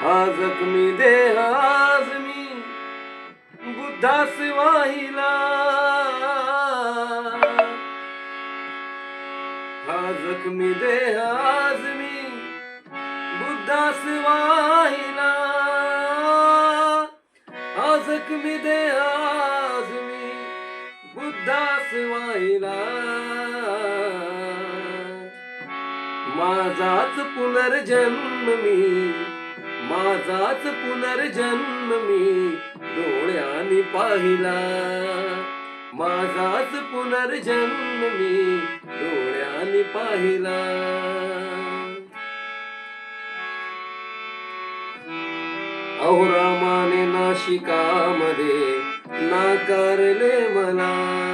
हा जखमी देह आज मी बुद्धास वाहिला हा जखमी देह आज मी बुद्धास वाहिला हा जखमी देह आज मी बुद्धास वाहिला माझाच पुनर्जन्म मी माझाच पुनर्जन्म मी डोळ्याने पाहिला. माझाच पुनर्जन्म मी डोळ्याने पाहिला. अहोरामाने नाशिकामध्ये नाकारले मला.